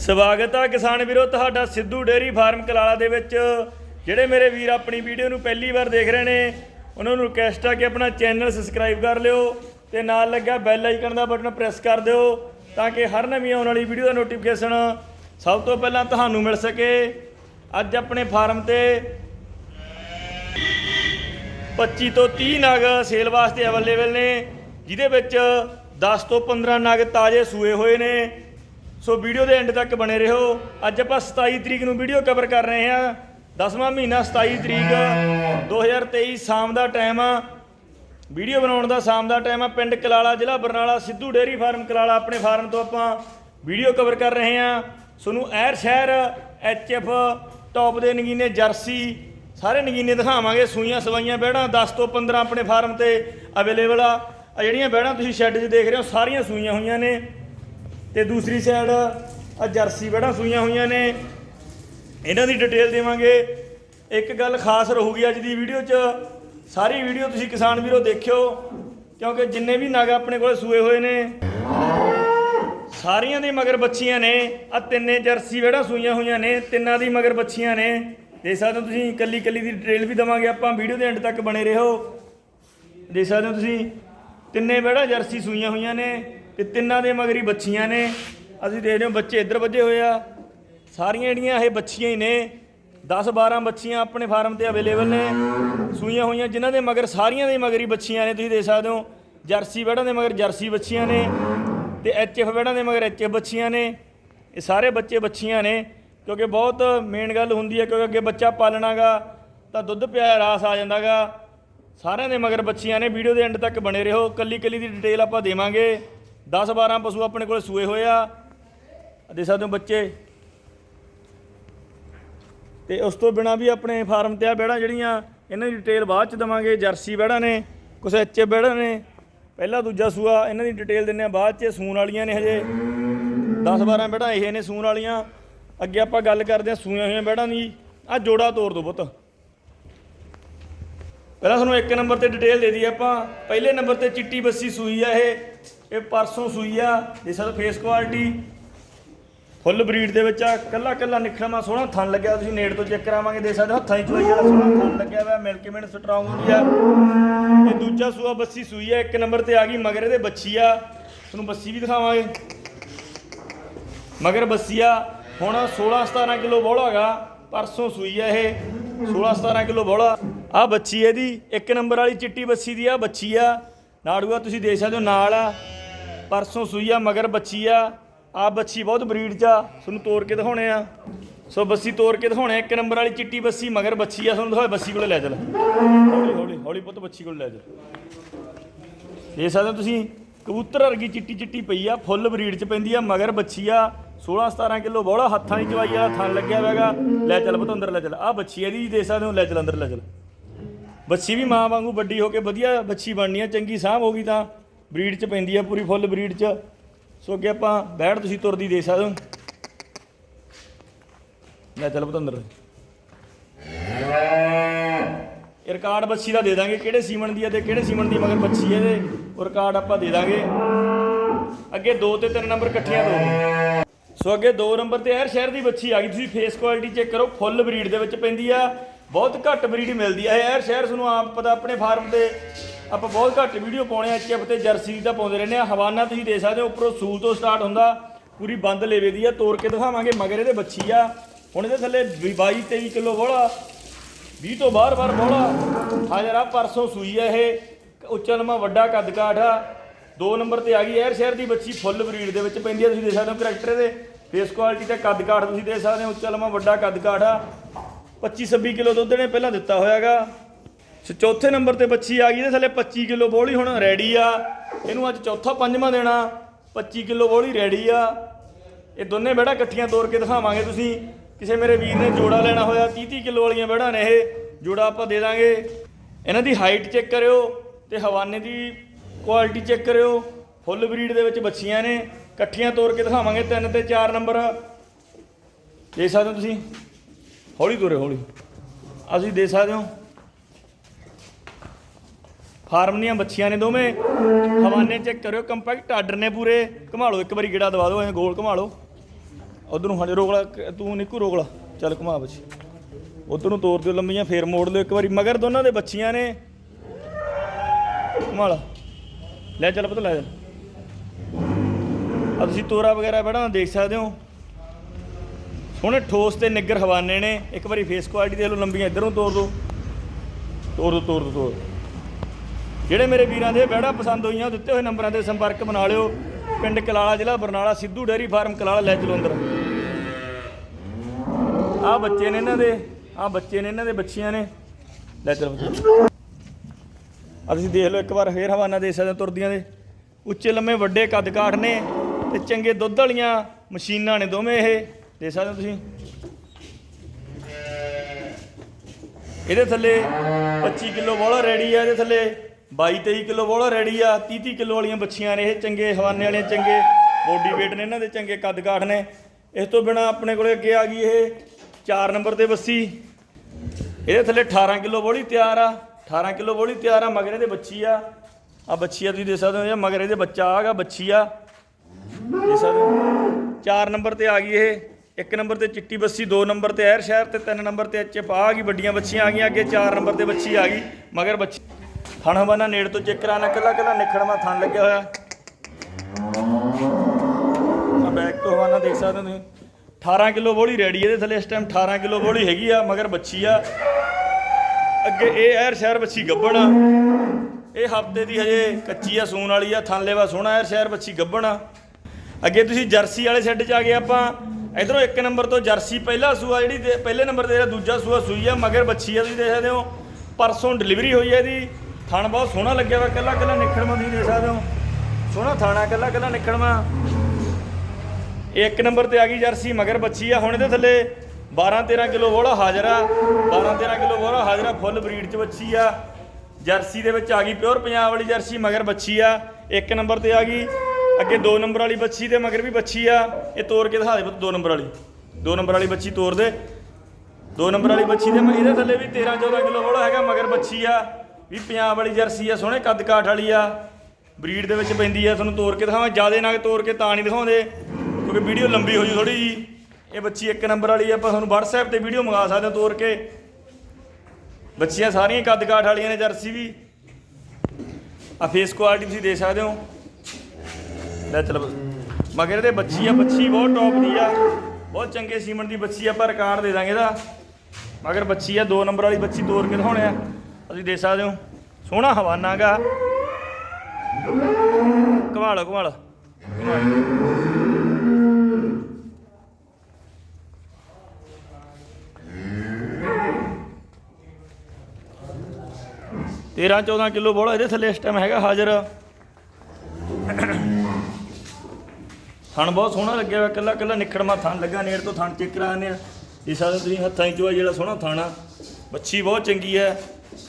ਸਵਾਗਤ ਆ ਕਿਸਾਨ ਵੀਰੋ, ਤੁਹਾਡਾ ਸਿੱਧੂ ਡੇਰੀ ਫਾਰਮ ਕਲਾਲਾ ਦੇ ਵਿੱਚ। ਜਿਹੜੇ ਮੇਰੇ ਵੀਰ ਆਪਣੀ ਵੀਡੀਓ ਨੂੰ ਪਹਿਲੀ ਵਾਰ ਦੇਖ ਰਹੇ ਨੇ, ਉਹਨਾਂ ਨੂੰ ਰਿਕਵੈਸਟ ਆ ਕਿ ਆਪਣਾ ਚੈਨਲ ਸਬਸਕ੍ਰਾਈਬ ਕਰ ਲਿਓ ਤੇ ਨਾਲ ਲੱਗਾ ਬੈਲ ਆਈਕਨ ਦਾ ਬਟਨ ਪ੍ਰੈਸ ਕਰ ਦਿਓ ਤਾਂ ਕਿ ਹਰ ਨਵੀਂ ਆਉਣ ਵਾਲੀ ਵੀਡੀਓ ਦਾ ਨੋਟੀਫਿਕੇਸ਼ਨ ਸਭ ਤੋਂ ਪਹਿਲਾਂ ਤੁਹਾਨੂੰ ਮਿਲ ਸਕੇ। ਅੱਜ ਆਪਣੇ ਫਾਰਮ ਤੇ 25 ਤੋਂ 30 ਨਗ ਸੇਲ ਵਾਸਤੇ ਅਵੇਲੇਬਲ ਨੇ, ਜਿਹਦੇ ਵਿੱਚ 10 ਤੋਂ 15 ਨਗ ਤਾਜ਼ੇ ਸੂਏ ਹੋਏ ਨੇ। ਸੋ ਵੀਡੀਓ ਦੇ ਐਂਡ ਤੱਕ ਬਣੇ ਰਹੋ। ਅੱਜ ਆਪਾਂ 27 ਤਰੀਕ ਨੂੰ ਵੀਡੀਓ ਕਵਰ ਕਰ ਰਹੇ ਹਾਂ। 10ਵਾਂ ਮਹੀਨਾ 27 ਤਰੀਕ 2023 ਸ਼ਾਮ ਦਾ ਟਾਈਮ ਆ। ਵੀਡੀਓ ਬਣਾਉਣ ਦਾ ਸ਼ਾਮ ਦਾ ਟਾਈਮ ਆ। ਪਿੰਡ ਕਲਾਲਾ, ਜ਼ਿਲ੍ਹਾ ਬਰਨਾਲਾ, ਸਿੱਧੂ ਡੇਅਰੀ ਫਾਰਮ ਕਲਾਲਾ ਆਪਣੇ ਫਾਰਮ ਤੋਂ ਆਪਾਂ ਵੀਡੀਓ ਕਵਰ ਕਰ ਰਹੇ ਹਾਂ। ਤੁਹਾਨੂੰ ਐਰ ਸ਼ਹਿਰ ਐਚਐਫ ਟੌਪ ਦੇ ਨਗੀਨੇ ਜਰਸੀ, ਸਾਰੇ ਨਗੀਨੇ ਦਿਖਾਵਾਂਗੇ। ਸੂਈਆਂ, ਸਵਾਈਆਂ, ਬਹਿੜਾਂ 10 ਤੋਂ 15 ਆਪਣੇ ਫਾਰਮ ਤੇ ਅਵੇਲੇਬਲ ਆ। ਆ ਜਿਹੜੀਆਂ ਬਹਿੜਾਂ ਤੁਸੀਂ ਸ਼ੈੱਡ 'ਚ ਦੇਖ ਰਹੇ ਹੋ, ਸਾਰੀਆਂ ਸੂਈਆਂ ਹੋਈਆਂ ਨੇ। ਤੇ ਦੂਸਰੀ ਸਾਈਡ ਆ ਜਰਸੀ ਬਹਿੜਾਂ ਸੂਈਆਂ ਹੋਈਆਂ ਨੇ। ਇਹਨਾਂ ਦੀ ਡਿਟੇਲ ਦੇਵਾਂਗੇ। ਇੱਕ ਗੱਲ ਖਾਸ ਰਹੂਗੀ ਅੱਜ ਦੀ ਵੀਡੀਓ 'ਚ। ਸਾਰੀ ਵੀਡੀਓ ਤੁਸੀਂ ਕਿਸਾਨ ਵੀਰੋ ਦੇਖਿਓ, ਕਿਉਂਕਿ ਜਿੰਨੇ ਵੀ ਨਗ ਆਪਣੇ ਕੋਲ ਸੂਏ ਹੋਏ ਨੇ, ਸਾਰੀਆਂ ਦੇ ਮਗਰ ਬੱਚੀਆਂ ਨੇ। ਆ ਤਿੰਨੇ ਜਰਸੀ ਜਿਹੜਾ ਸੂਈਆਂ ਹੋਈਆਂ ਨੇ, ਤਿੰਨਾਂ ਦੀ ਮਗਰ ਬੱਚੀਆਂ ਨੇ। ਦੇਖ ਸਕਦੇ ਹੋ ਤੁਸੀਂ ਇਕੱਲੀ ਇਕੱਲੀ ਦੀ ਡਿਟੇਲ ਵੀ ਦਵਾਂਗੇ ਆਪਾਂ। ਵੀਡੀਓ ਦੇ ਐਂਡ ਤੱਕ ਬਣੇ ਰਹੋ। ਦੇਖ ਸਕਦੇ ਹੋ ਤੁਸੀਂ, ਤਿੰਨੇ ਬੜਾ ਜਰਸੀ ਸੂਈਆਂ ਹੋਈਆਂ ਨੇ। ਤੇ ਤਿੰਨਾਂ ਦੇ ਮਗਰੀ ਬੱਚੀਆਂ ਨੇ। ਅਸੀਂ ਦੇਖਦੇ ਹਾਂ ਬੱਚੇ ਇੱਧਰ ਵੱਜੇ ਹੋਏ ਆ। ਸਾਰੀਆਂ ਜਿਹੜੀਆਂ ਇਹ ਬੱਚੀਆਂ ਹੀ ਨੇ 10 12 ਬੱਚੀਆਂ ਆਪਣੇ ਫਾਰਮ ਤੇ ਅਵੇਲੇਬਲ ਨੇ। ਸੂਈਆਂ ਹੋਈਆਂ ਜਿਨ੍ਹਾਂ ਦੇ ਮਗਰ, ਸਾਰੀਆਂ ਦੇ ਮਗਰੀ ਬੱਚੀਆਂ ਨੇ, ਤੁਸੀਂ ਦੇਖ ਸਕਦੇ ਹੋ। ਜਰਸੀ ਬੈੜਾਂ ਦੇ ਮਗਰ ਜਰਸੀ ਬੱਚੀਆਂ ਨੇ ਤੇ ਐਚਐਫ ਬੈੜਾਂ ਦੇ ਮਗਰ ਐਚਐਫ ਬੱਚੀਆਂ ਨੇ। ਇਹ ਸਾਰੇ ਬੱਚੇ ਬੱਚੀਆਂ ਨੇ, ਕਿਉਂਕਿ ਬਹੁਤ ਮੇਨ ਗੱਲ ਹੁੰਦੀ ਹੈ, ਕਿਉਂਕਿ ਅੱਗੇ ਬੱਚਾ ਪਾਲਣਾਗਾ ਤਾਂ ਦੁੱਧ ਪਿਆ ਰਾਸ ਆ ਜਾਂਦਾਗਾ ਸਾਰਿਆਂ ਦੇ ਮਗਰ ਬੱਚੀਆਂ ਨੇ, ਵੀਡੀਓ ਦੇ ਐਂਡ ਤੱਕ ਬਣੇ ਰਹੋ। ਕੱਲੀ ਕੱਲੀ ਦੀ ਡਿਟੇਲ ਆਪਾਂ ਦੇਵਾਂਗੇ। 10 12 ਪਸ਼ੂ ਆਪਣੇ ਕੋਲ ਸੂਏ ਹੋਏ ਆ ਦੇ ਸਕਦੇ ਹੋ ਬੱਚੇ। ਤੇ ਉਸ ਤੋਂ ਬਿਨਾ ਵੀ ਆਪਣੇ ਫਾਰਮ ਤੇ ਆ ਬੈੜਾਂ ਜਿਹੜੀਆਂ, ਇਹਨਾਂ ਦੀ ਡਿਟੇਲ ਬਾਅਦ ਚ ਦਵਾਂਗੇ, ਜਰਸੀ ਬੈੜਾਂ ਨੇ, ਕੁਛ ਐਚਏ ਬੈੜਾਂ ਨੇ। ਪਹਿਲਾ ਦੂਜਾ ਸੂਆ, ਇਹਨਾਂ ਦੀ ਡਿਟੇਲ ਦਿੰਨੇ ਆ, ਬਾਅਦ ਚ ਸੂਣ ਵਾਲੀਆਂ ਨੇ ਹਜੇ। 10 12 ਬੈੜਾਂ ਇਹ ਨੇ ਸੂਣ ਵਾਲੀਆਂ। ਅੱਗੇ ਆਪਾਂ ਗੱਲ ਕਰਦੇ ਆ ਸੂਈਆਂ ਹੋਈਆਂ ਬੈੜਾਂ ਦੀ। ਆ ਜੋੜਾ ਤੋੜ ਦੋ ਪੁੱਤ। ਪਹਿਲਾਂ ਤੁਹਾਨੂੰ ਇੱਕ ਨੰਬਰ ਤੇ ਡਿਟੇਲ ਦੇ ਦਈਏ ਆਪਾਂ। ਪਹਿਲੇ ਨੰਬਰ ਤੇ ਚਿੱਟੀ ਬੱਸੀ ਸੂਈ ਆ ਇਹ। ਇਹ ਪਰਸੋਂ ਸੂਈ ਆ ਦੇਖ ਸਕਦੇ ਫੇਸ ਕੁਆਲਿਟੀ ਫੁੱਲ ਬਰੀਡ ਦੇ ਵਿੱਚ ਆ, ਕੱਲਾ ਕੱਲਾ ਨਿਖਰਮਾ ਸੋਹਣਾ, ਥਣ ਲੱਗਿਆ, ਤੁਸੀਂ ਨੇੜ ਤੋਂ ਚੈੱਕ ਕਰਾਵਾਂਗੇ, ਦੇਖ ਸਕਦੇ ਹੋ, ਹੱਥਾਂ 'ਚ ਚੋਈ ਵਾਲਾ ਸੋਹਣਾ ਥਣ ਲੱਗਿਆ ਹੋਇਆ ਮਿਲਕ ਮਿੰਟ ਸਟਰੋਂਗ ਹੁੰਦੀ ਆ। ਇਹ ਦੂਜਾ ਸੂਆ ਬੱਸੀ ਸੂਈ ਆ, ਇੱਕ ਨੰਬਰ ਤੇ ਆ ਗਈ ਮਗਰ ਇਹਦੇ ਬੱਚੀ ਆ। ਤੁਹਾਨੂੰ ਬੱਸੀ ਵੀ ਦਿਖਾਵਾਂਗੇ। ਮਗਰ ਬੱਸੀ ਆ, ਹੁਣ 16 17 ਕਿਲੋ ਬੋਲਾ ਹੈਗਾ, ਪਰਸੋਂ ਸੂਈ ਆ ਇਹ 16 17 ਕਿਲੋ ਬੋਲਾ ਆ ਬੱਚੀ ਇਹਦੀ, ਇੱਕ ਨੰਬਰ ਵਾਲੀ ਚਿੱਟੀ ਬੱਸੀ ਦੀ ਆ ਬੱਚੀ ਆ। ਨਾੜੂਆ, ਤੁਸੀਂ ਦੇਖ ਸਕਦੇ ਹੋ, ਨਾਲ ਆ। ਪਰਸੋਂ ਸੂਈ ਆ, ਮਗਰ ਬੱਚੀ ਆ। ਆ ਬੱਚੀ ਬਹੁਤ ਬਰੀਡ ਚ ਆ। ਤੁਹਾਨੂੰ ਤੋੜ ਕੇ ਦਿਖਾਉਣੇ ਆ। ਸੋ ਬੱਸੀ ਤੋੜ ਕੇ ਦਿਖਾਉਣੇ ਆ। ਇੱਕ ਨੰਬਰ ਵਾਲੀ ਚਿੱਟੀ ਬੱਸੀ, ਮਗਰ ਬੱਚੀ ਆ। ਤੁਹਾਨੂੰ ਦਿਖਾਓ ਬੱਸੀ ਕੋਲੇ ਲੈ ਚੱਲ। ਹੌਲੀ ਹੌਲੀ ਹੌਲੀ ਪੁੱਤ ਬੱਚੀ ਕੋਲੇ ਲੈ ਚੱਲ। ਦੇਖ ਸਕਦੇ ਹੋ ਤੁਸੀਂ, ਕਬੂਤਰ ਵਰਗੀ ਚਿੱਟੀ ਚਿੱਟੀ ਪਈ ਆ। ਫੁੱਲ ਬਰੀਡ ਚ ਪੈਂਦੀ ਆ, ਮਗਰ ਬੱਚੀ ਆ। 16 17 ਕਿਲੋ ਬੋਲਾ ਹੱਥਾਂ ਦੀ ਚਵਾਈ ਵਾਲਾ ਥਣ ਲੱਗਿਆ ਹੋਇਆਗਾ ਲੈ ਚੱਲ ਪੁੱਤ ਅੰਦਰ, ਲੈ ਚੱਲ। ਆ ਬੱਚੀ ਇਹਦੀ, ਦੇਖ ਸਕਦੇ ਹੋ, ਲੈ ਚੱਲ ਅੰਦਰ, ਲੈ ਚੱਲ। ਬੱਚੀ ਵੀ ਮਾਂ ਵਾਂਗੂ ਵੱਡੀ ਹੋ ਕੇ ਵਧੀਆ ਬੱਚੀ ਬਣਨੀ ਆ। ਚੰਗੀ ਸਾਂਭ ਹੋ ਗਈ ਤਾਂ। ਬਰੀਡ ਚ ਪੈਂਦੀ ਆ, ਪੂਰੀ ਫੁੱਲ ਬਰੀਡ ਚ। ਸੋ ਅੱਗੇ ਆਪਾਂ ਬੈਠ ਤੁਸੀਂ ਤੁਰਦੀ ਦੇ ਸਕਦੇ ਹੋ। ਲੈ ਚੱਲ ਪੁੱਤ ਇਹ ਰਿਕਾਰਡ ਬੱਚੀ ਦਾ ਦੇ ਦਾਂਗੇ, ਕਿਹੜੇ ਸੀਮਨ ਦੀ ਹੈ ਤੇ ਕਿਹੜੇ ਸੀਮਨ ਦੀ ਮਗਰ ਬੱਚੀ ਹੈ ਇਹਦੇ। ਉਹ ਰਿਕਾਰਡ ਆਪਾਂ ਦੇ ਦਾਂਗੇ। ਅੱਗੇ 2 ਤੇ 3 ਨੰਬਰ ਇਕੱਠੀਆਂ ਦੋ। ਸੋ ਅੱਗੇ 2 ਨੰਬਰ ਤੇ ਹਰ ਸ਼ਹਿਰ ਦੀ ਬੱਚੀ ਆ ਗਈ, ਤੁਸੀਂ ਫੇਸ ਕੁਆਲਿਟੀ ਚੈੱਕ ਕਰੋ, ਫੁੱਲ ਬਰੀਡ ਦੇ ਵਿੱਚ ਪੈਂਦੀ ਆ। ਬਹੁਤ ਘੱਟ ਬਰੀਡ ਮਿਲਦੀ ਹੈ ਇਹ ਸ਼ਹਿਰ ਤੁਹਾਨੂੰ ਆਪ ਪਤਾ, ਆਪਣੇ ਫਾਰਮ ਤੇ ਆਪਾਂ ਬਹੁਤ ਘੱਟ ਵੀਡੀਓ ਪਾਉਣੇ ਆ ਐਚਐਫ ਤੇ ਜਰਸੀ ਦੀ ਤਾਂ ਪਾਉਂਦੇ ਰਹਿੰਦੇ ਆ। ਹਵਾਨਾ ਤੁਸੀਂ ਦੇ ਸਕਦੇ ਹੋ, ਉੱਪਰੋਂ ਸੂਲ ਤੋਂ ਸਟਾਰਟ ਹੁੰਦਾ, ਪੂਰੀ ਬੰਦ ਲੇਵੇ ਦੀ ਆ, ਤੋੜ ਕੇ ਦਿਖਾਵਾਂਗੇ, ਮਗਰ ਇਹਦੇ ਬੱਚੀ ਆ। ਹੁਣ ਇਹਦੇ ਥੱਲੇ 22 23 ਕਿਲੋ ਬੋਲਾ 20 ਤੋਂ ਬਾਹਰ ਬਾਹਰ ਬੋਲਾ ਹਾਜ਼ਰ ਆ ਪਰਸੋਂ ਸੂਈ ਆ ਇਹ, ਉੱਚਾ ਲੰਮਾ ਵੱਡਾ ਕੱਦ ਕਾਠ ਆ। ਦੋ ਨੰਬਰ ਤੇ ਆ ਗਈ ਐਰ ਸ਼ਹਿਰ ਦੀ ਬੱਚੀ ਫੁੱਲ ਬਰੀਡ ਦੇ ਵਿੱਚ ਪੈਂਦੀ ਆ, ਤੁਸੀਂ ਦੇਖ ਸਕਦੇ ਹੋ ਕਰੈਕਟਰ ਦੇ ਫੇਸ ਕੁਆਲਿਟੀ ਤੇ ਕੱਦ ਕਾਠ ਤੁਸੀਂ ਦੇਖ ਸਕਦੇ ਹੋ, ਉੱਚਾ ਲੰਮਾ ਵੱਡਾ ਕੱਦ ਕਾਠ ਆ। 25 26 ਕਿਲੋ ਦੁੱਧ ਨੇ ਪਹਿਲਾਂ ਦਿੱਤਾ ਹੋਇਆਗਾ। ਸੋ ਚੌਥੇ ਨੰਬਰ ਤੇ ਬੱਚੀ ਆ ਗਈ ਇਹਦੇ ਥੱਲੇ 25 ਕਿਲੋ ਬੋਲੀ ਹੁਣ ਰੈਡੀ ਆ। ਇਹਨੂੰ ਅੱਜ ਚੌਥਾ ਪੰਜਵਾਂ ਦੇਣਾ। 25 ਕਿਲੋ ਬੋਲੀ ਰੈਡੀ ਆ। ਇਹ ਦੋਨੇ ਬੇੜਾ ਇਕੱਠੀਆਂ ਤੋੜ ਕੇ ਦਿਖਾਵਾਂਗੇ ਤੁਸੀਂ। ਕਿਸੇ ਮੇਰੇ ਵੀਰ ਨੇ ਜੋੜਾ ਲੈਣਾ ਹੋਇਆ 30 30 ਕਿਲੋ ਵਾਲੀਆਂ ਬੇੜਾ ਨੇ ਇਹ। ਜੋੜਾ ਆਪਾਂ ਦੇ ਦਾਂਗੇ। ਇਹਨਾਂ ਦੀ ਹਾਈਟ ਚੈੱਕ ਕਰਿਓ ਤੇ ਹਵਾਨੇ ਦੀ ਕੁਆਲਿਟੀ ਚੈੱਕ ਕਰਿਓ। ਫੁੱਲ ਬਰੀਡ ਦੇ ਵਿੱਚ ਬੱਚੀਆਂ ਨੇ। ਇਕੱਠੀਆਂ ਤੋੜ ਕੇ ਦਿਖਾਵਾਂਗੇ 3 ਤੇ 4 ਨੰਬਰ। ਦੇਖ ਸਕਦੇ ਹੋ ਤੁਸੀਂ। ਹੌਲੀ ਤੋਰੇ, ਹੌਲੀ। ਅਸੀਂ ਦੇ ਸਕਦੇ ਹੋ। ਫਾਰਮ ਦੀਆਂ ਬੱਚੀਆਂ ਨੇ ਦੋਵੇਂ। ਹਵਾਨੇ ਚੈੱਕ ਕਰਿਓ, ਕੰਪੈਕਟ ਆਰਡਰ ਨੇ ਪੂਰੇ। ਘੁਮਾ ਲਓ ਇੱਕ ਵਾਰੀ ਗੇੜਾ ਦਵਾ ਦਿਓ, ਐਂ ਗੋਲ ਘੁਮਾ ਲਓ ਉਧਰ ਨੂੰ ਹਣੇ ਰੋਗਲਾ ਤੂੰ ਨਿੱਕੂ ਰੋਗਲਾ ਚੱਲ ਘੁਮਾ ਬੱਚੀ। ਉਧਰ ਨੂੰ ਤੋਰ ਦਿਓ ਲੰਮੀਆਂ, ਫੇਰ ਮੋੜ ਲਿਓ ਇੱਕ ਵਾਰੀ। ਮਗਰ ਦੋਨਾਂ ਦੇ ਬੱਚੀਆਂ ਨੇ। ਘੁਮਾ ਲਾ। ਲੈ ਚੱਲ ਪਤਾ, ਲੈ ਚੱਲ। ਤੁਸੀਂ ਤੋਰਾ ਵਗੈਰਾ ਬੜਾ ਦੇਖ ਸਕਦੇ ਹੋ। ਸੋਹਣੇ ਠੋਸ ਤੇ ਨਿੱਗਰ ਹਵਾਨੇ ਨੇ। ਇੱਕ ਵਾਰੀ ਫੇਸ ਕੁਆਲਿਟੀ ਦੇਖ ਲਓ, ਲੰਬੀਆਂ ਇਧਰੋਂ ਤੋਰ ਦਿਓ ਤੋਰ ਦਿਓ ਤੋਰ ਦਿਓ ਤੋਰ ਦਿਓ। ਜਿਹੜੇ ਮੇਰੇ ਵੀਰਾਂ ਦੇ ਬਹਿੜਾ ਪਸੰਦ ਹੋਈਆਂ, ਉਹ ਦਿੱਤੇ ਹੋਏ ਨੰਬਰਾਂ ਤੇ ਸੰਪਰਕ ਬਣਾ ਲਿਓ। ਪਿੰਡ ਕਲਾਲਾ ਜ਼ਿਲ੍ਹਾ ਬਰਨਾਲਾ, ਸਿੱਧੂ ਡੇਅਰੀ ਫਾਰਮ, ਕਲਾਲਾ ਲੈ ਚਲੋ ਅੰਦਰ ਆਹ ਬੱਚੇ ਨੇ ਇਹਨਾਂ ਦੇ, ਆਹ ਬੱਚੇ ਨੇ ਇਹਨਾਂ ਦੇ, ਬੱਚੀਆਂ ਨੇ। ਲੈ ਚਲੋ ਆ ਤੁਸੀਂ ਦੇਖ ਲਓ, ਇੱਕ ਵਾਰ ਫੇਰ ਹਵਾਨਾ ਦੇ ਸਕਦੇ ਤੁਰਦੀਆਂ ਦੇ। ਉੱਚੇ ਲੰਮੇ ਵੱਡੇ ਕੱਦ ਕਾਠ ਨੇ ਤੇ ਚੰਗੇ ਦੁੱਧ ਵਾਲੀਆਂ ਮਸ਼ੀਨਾਂ ਨੇ ਦੋਵੇਂ ਇਹ। ਦੇ ਸਕਦੇ ਹੋ ਤੁਸੀਂ? ਇਹਦੇ ਥੱਲੇ 25 ਕਿਲੋ ਬੋਲਾ ਰੈਡੀ ਆ, ਇਹਦੇ ਥੱਲੇ 22 23 ਕਿਲੋ ਬੋਲਾ ਰੈਡੀ ਆ 30 30 ਕਿਲੋ ਵਾਲੀਆਂ ਬੱਚੀਆਂ ਨੇ, ਇਹ ਚੰਗੇ ਹਵਾਨੇ ਵਾਲੇ ਚੰਗੇ ਬੋਡੀ weight ਨੇ, ਇਹਨਾਂ ਦੇ ਚੰਗੇ ਕੱਦ ਕਾਠ ਨੇ। ਇਸ ਤੋਂ ਬਿਨਾ ਆਪਣੇ ਕੋਲੇ ਅੱਗੇ ਆ ਗਈ ਇਹ 4 ਨੰਬਰ ਤੇ ਬੱਸੀ। ਇਹਦੇ ਥੱਲੇ 18 ਕਿਲੋ ਬੋਲੀ ਤਿਆਰ ਆ 18 ਕਿਲੋ ਬੋਲੀ ਤਿਆਰ ਆ, ਮਗਰ ਇਹਦੇ ਬੱਚੀ ਆ। ਆ ਬੱਚੀ ਆ ਤੁਸੀਂ ਦੇਖ ਸਕਦੇ ਹੋ ਇਹ ਮਗਰ ਇਹਦੇ ਬੱਚਾ ਆਗਾ ਬੱਚੀ ਆ। ਦੇਖ ਸਕਦੇ ਹੋ। 4 ਨੰਬਰ ਤੇ ਆ ਗਈ ਇਹ। ਇੱਕ ਨੰਬਰ ਤੇ ਚਿੱਟੀ ਬੱਸੀ, ਦੋ ਨੰਬਰ ਤੇ ਐਰ ਸ਼ਹਿਰ ਤੇ ਤਿੰਨ ਨੰਬਰ ਤੇ ਐਚ ਆ ਗਈ, ਵੱਡੀਆਂ ਬੱਚੀਆਂ ਆ ਗਈਆਂ, ਅੱਗੇ ਚਾਰ ਨੰਬਰ ਤੇ ਬੱਚੀ ਆ ਗਈ, ਮਗਰ ਬੱਚੀ ਥਣ ਹਵਾਨਾ ਨੇੜ ਤੋਂ ਚੈੱਕ ਕਰਾਣਾ ਕੱਲਾ ਕੱਲਾ ਨਿਖੜਵਾ ਥਣ ਲੱਗਿਆ ਹੋਇਆ। ਆ ਬੈਕ ਤੋਂ ਹਵਾਨਾ ਦੇਖ ਸਕਦੇ ਹੋ ਤੁਸੀਂ। 18 ਕਿਲੋ ਬੋਲੀ ਰੈਡੀ ਇਹਦੇ ਥੱਲੇ, ਇਸ ਟਾਈਮ 18 ਕਿਲੋ ਬੋਲੀ ਹੈਗੀ ਆ, ਮਗਰ ਬੱਚੀ ਆ। ਅੱਗੇ ਇਹ ਐਰ ਸ਼ਹਿਰ ਬੱਚੀ ਗੱਬਣ ਆ। ਇਹ ਹਫ਼ਤੇ ਦੀ ਹਜੇ ਕੱਚੀ ਆ, ਸੂਣ ਵਾਲੀ ਆ, ਥਣ ਲੈਵਾ ਸੋਹਣਾ ਐਰ ਸ਼ਹਿਰ ਬੱਚੀ ਗੱਬਣ ਆ। ਅੱਗੇ ਤੁਸੀਂ ਜਰਸੀ ਵਾਲੇ ਸੈੱਟ 'ਚ ਆ ਗਏ ਆਪਾਂ। ਇਧਰੋਂ ਇੱਕ ਨੰਬਰ ਤੋਂ ਜਰਸੀ, ਪਹਿਲਾ ਸੂਆ ਜਿਹੜੀ ਦੇ- ਪਹਿਲੇ ਨੰਬਰ ਤੇ ਜਿਹੜਾ ਦੂਜਾ ਸੂਆ ਸੂਈ ਆ, ਮਗਰ ਬੱਚੀ ਆ, ਤੁਸੀਂ ਦੇਖ ਸਕਦੇ ਹੋ। ਪਰਸੋਂ ਡਿਲੀਵਰੀ ਹੋਈ ਹੈ ਇਹਦੀ। ਥਣ ਬਹੁਤ ਸੋਹਣਾ ਲੱਗਿਆ ਵਾ, ਕੱਲਾ ਕੱਲਾ ਨਿਖੜਵਾ ਤੁਸੀਂ ਦੇਖ ਸਕਦੇ ਹੋ। ਸੋਹਣਾ ਥਾਣਾ, ਕੱਲਾ ਕੱਲਾ ਨਿਖੜਵਾ। ਇਹ ਇੱਕ ਨੰਬਰ ਤੇ ਆ ਗਈ ਜਰਸੀ, ਮਗਰ ਬੱਚੀ ਆ। ਹੁਣ ਇਹਦੇ ਥੱਲੇ 12 13 ਕਿਲੋ ਬੋਲਾ ਹਾਜ਼ਰਾ ਆ। 12 13 ਕਿਲੋ ਬੋਲਾ ਹਾਜ਼ਰ ਫੁੱਲ ਬਰੀਡ ਚ ਬੱਚੀ ਆ। ਜਰਸੀ ਦੇ ਵਿੱਚ ਆ ਗਈ ਪਿਓਰ ਪੰਜਾਬ ਵਾਲੀ ਜਰਸੀ, ਮਗਰ ਬੱਚੀ ਆ। ਇੱਕ ਨੰਬਰ ਤੇ ਆ ਗਈ ਅੱਗੇ 2 ਨੰਬਰ ਵਾਲੀ ਬੱਚੀ ਤੇ ਮਗਰ ਵੀ ਬੱਚੀ ਆ। ਇਹ ਤੋੜ ਕੇ ਦਿਖਾ ਦੇ ਪੁੱਤ 2 ਨੰਬਰ ਵਾਲੀ। 2 ਨੰਬਰ ਵਾਲੀ ਬੱਚੀ ਤੋੜ ਦੇ। 2 ਨੰਬਰ ਵਾਲੀ ਬੱਚੀ ਦੇ ਇਹਦੇ ਥੱਲੇ ਵੀ 13 14 ਕਿਲੋ ਵਾਲਾ ਹੈਗਾ ਮਗਰ ਬੱਚੀ ਆ। ਵੀ ਪੰਜਾਬ ਵਾਲੀ ਜਰਸੀ ਆ ਸੋਹਣੇ ਕੱਦ ਕਾਠ ਵਾਲੀ ਆ। ਬਰੀਡ ਦੇ ਵਿੱਚ ਪੈਂਦੀ ਆ ਤੁਹਾਨੂੰ ਤੋੜ ਕੇ ਦਿਖਾਵਾਂ। ਜਿਆਦੇ ਨਾ ਤੋੜ ਕੇ ਤਾਂ ਨਹੀਂ ਦਿਖਾਉਂਦੇ ਕਿਉਂਕਿ ਵੀਡੀਓ ਲੰਬੀ ਹੋ ਜੂ ਥੋੜੀ ਜੀ। ਇਹ ਬੱਚੀ ਇੱਕ ਨੰਬਰ ਵਾਲੀ ਆ, ਆਪਾਂ ਤੁਹਾਨੂੰ WhatsApp ਤੇ ਵੀਡੀਓ ਮੰਗਾ ਸਕਦੇ ਹਾਂ ਤੋੜ ਕੇ। ਬੱਚੀਆਂ ਸਾਰੀਆਂ ਕੱਦ ਕਾਠ ਵਾਲੀਆਂ ਨੇ ਜਰਸੀ ਵੀ। ਆ ਫੇਸ ਕੁਆਲਿਟੀ ਤੁਸੀਂ ਦੇਖ ਸਕਦੇ ਹੋ। ਲੈ ਚਲ ਮਗਰ ਇਹਦੇ ਬੱਚੀ ਆ, ਬੱਚੀ ਬਹੁਤ ਟੌਪ ਦੀ ਆ। ਬਹੁਤ ਚੰਗੇ ਸੀਮਨ ਦੀ ਬੱਚੀ ਆ, ਆਪਾਂ ਰਿਕਾਰਡ ਦੇ ਦਾਂਗੇ ਇਹਦਾ। ਮਗਰ ਬੱਚੀ ਆ 2 ਨੰਬਰ ਵਾਲੀ ਬੱਚੀ ਤੋਰ ਕੇ ਦਿਖਾਉਣੇ ਆ। ਤੁਸੀਂ ਦੇਖ ਸਕਦੇ ਹੋ, ਸੋਹਣਾ ਹਵਾਨਾ ਗਾ ਕਮਾਲ ਕਮਾਲ ਤੇਰਾਂ 14 ਕਿਲੋ ਬੋਲਾ, ਇਹਦੇ ਥੱਲੇ ਇਸ ਟਾਈਮ ਹੈਗਾ ਹਾਜ਼ਰ। ਥਣ ਬਹੁਤ ਸੋਹਣਾ ਲੱਗਿਆ ਹੋਇਆ ਕੱਲਾ ਕੱਲਾ ਨਿਖੜਮਾ ਥਣ ਲੱਗਾ, ਨੇੜ ਤੋਂ ਥਣ ਚੈੱਕ ਕਰਾਉਂਦੇ ਆ। ਇਹ ਸਾਰੇ ਤੁਸੀਂ ਹੱਥਾਂ 'ਚ ਚੋਆ ਜਿਹੜਾ ਸੋਹਣਾ ਥਾਣਾ ਬੱਚੀ ਬਹੁਤ ਚੰਗੀ ਹੈ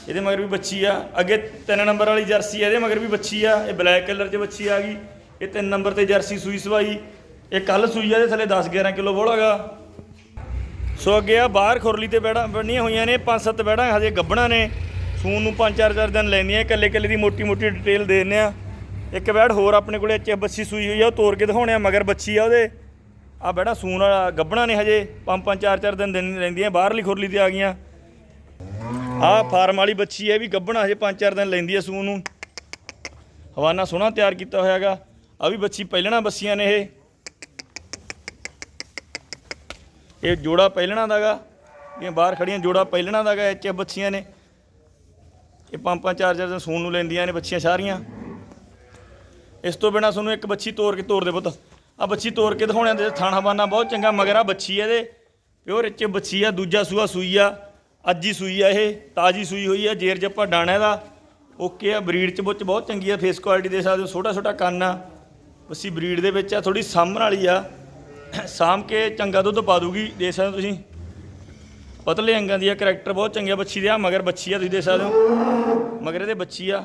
ਇਹਦੇ ਮਗਰ ਵੀ ਬੱਚੀ ਆ। ਅੱਗੇ ਤਿੰਨ ਨੰਬਰ ਵਾਲੀ ਜਰਸੀ ਆ, ਇਹਦੇ ਮਗਰ ਵੀ ਬੱਚੀ ਆ, ਇਹ ਬਲੈਕ ਕਲਰ 'ਚ ਬੱਚੀ ਆ ਗਈ। ਇਹ ਤਿੰਨ ਨੰਬਰ ਤੇ ਜਰਸੀ ਸੂਈ ਸਵਾਈ। ਇਹ ਕੱਲ ਸੂਈ ਆ, ਇਹਦੇ ਥੱਲੇ 10 11 ਕਿਲੋ ਬੋਲਾਗਾ ਸੋ ਅੱਗੇ ਆ, ਬਾਹਰ ਖੁਰਲੀ ਤੇ ਬੈੜਾਂ ਬਣੀਆਂ ਹੋਈਆਂ ਨੇ, ਪੰਜ ਸੱਤ ਬੈੜਾਂ ਹਜੇ ਗੱਬਣਾ ਨੇ। ਸੂਨ ਨੂੰ ਪੰਜ ਚਾਰ ਚਾਰ ਦਿਨ ਲੈਂਦੀਆਂ, ਇਕੱਲੇ ਇਕੱਲੇ ਦੀ ਮੋਟੀ ਮੋਟੀ ਡਿਟੇਲ ਦੇ ਦਿੰਦੇ ਆ। ਇੱਕ ਬੈੜ ਹੋਰ ਆਪਣੇ ਕੋਲੇ ਐਚ ਬੱਚੀ ਸੂਈ ਹੋਈ ਆ, ਉਹ ਤੋੜ ਕੇ ਦਿਖਾਉਣੇ ਆ, ਮਗਰ ਬੱਚੀ ਆ ਉਹਦੇ। ਆ ਬੈੜਾ ਸੂਨ ਵਾਲਾ, ਗੱਬਣਾ ਨੇ ਹਜੇ, ਪੰਜ ਪੰਜ, ਚਾਰ ਚਾਰ ਦਿਨ ਦਿਨ ਲੈਂਦੀਆਂ ਬਾਹਰਲੀ ਖੁਰਲੀ ਤੇ ਆ ਗਈਆਂ। ਆ ਫਾਰਮ ਵਾਲੀ ਬੱਚੀ ਹੈ ਵੀ ਗੱਬਣਾ ਹਜੇ ਪੰਜ, ਚਾਰ ਦਿਨ ਲੈਂਦੀ ਆ ਸੂਨ ਨੂੰ। ਹਵਾਨਾ ਸੋਹਣਾ ਤਿਆਰ ਕੀਤਾ ਹੋਇਆਗਾ ਆ ਵੀ ਬੱਚੀ ਪਹਿਲਣਾ ਬੱਸੀਆਂ ਨੇ ਇਹ। ਇਹ ਜੋੜਾ ਪਹਿਲਣਾ ਦਾਗਾ ਇਹ ਬਾਹਰ ਖੜੀਆਂ ਜੋੜਾ ਪਹਿਲਣਾ ਦਾਗਾ ਐਚ ਬੱਚੀਆਂ ਨੇ। ਇਹ ਪੰਪਾਂ ਚਾਰ ਚਾਰ ਦਿਨ ਸੂਣ ਨੂੰ ਲੈਂਦੀਆਂ ਨੇ ਬੱਚੀਆਂ ਸਾਰੀਆਂ। ਇਸ ਤੋਂ ਬਿਨਾ ਤੁਹਾਨੂੰ ਇੱਕ ਬੱਚੀ ਤੋੜ ਕੇ ਤੋੜ ਦੇ ਪੁੱਤ। ਆ ਬੱਚੀ ਤੋੜ ਕੇ ਦਿਖਾਉਣੇ ਦੇ ਥਾਣਾ ਬਾਨਾ ਬਹੁਤ ਚੰਗਾ ਮਗਰ ਆ, ਬੱਚੀ ਇਹਦੇ। ਪਿਓਰ ਇੱਚ ਬੱਚੀ ਆ, ਦੂਜਾ ਸੂਆ ਸੂਈ ਆ, ਅੱਜ ਹੀ ਸੂਈ ਆ ਇਹ, ਤਾਜੀ ਸੂਈ ਹੋਈ ਆ, ਜੇਰ ਜੱਪਾ ਡਾਣਾ ਦਾ ਓਕੇ ਆ, ਬਰੀਡ ਚ ਬੁੱਚ ਬਹੁਤ ਚੰਗੀ ਆ ਫੇਸ ਕੁਆਲਿਟੀ ਦੇ ਸਕਦੇ ਹੋ ਛੋਟਾ ਛੋਟਾ ਕੰਨ ਆ। ਬੱਸੀ ਬਰੀਡ ਦੇ ਵਿੱਚ ਆ ਥੋੜੀ ਸਾਂਭਣ ਵਾਲੀ ਆ। ਸਾਂਭ ਕੇ ਚੰਗਾ ਦੁੱਧ ਪਾ ਦੂਗੀ ਦੇ ਸਕਦੇ ਹੋ ਤੁਸੀਂ। ਪਤਲੇ ਅੰਗਾਂ ਦੀ ਆ ਕਰੈਕਟਰ ਬਹੁਤ ਚੰਗੇ ਆ, ਬੱਚੀ ਦੇ ਆ, ਮਗਰ ਬੱਚੀ ਆ, ਤੁਸੀਂ ਦੇ ਸਕਦੇ ਹੋ। ਮਗਰ ਇਹਦੇ ਬੱਚੀ ਆ।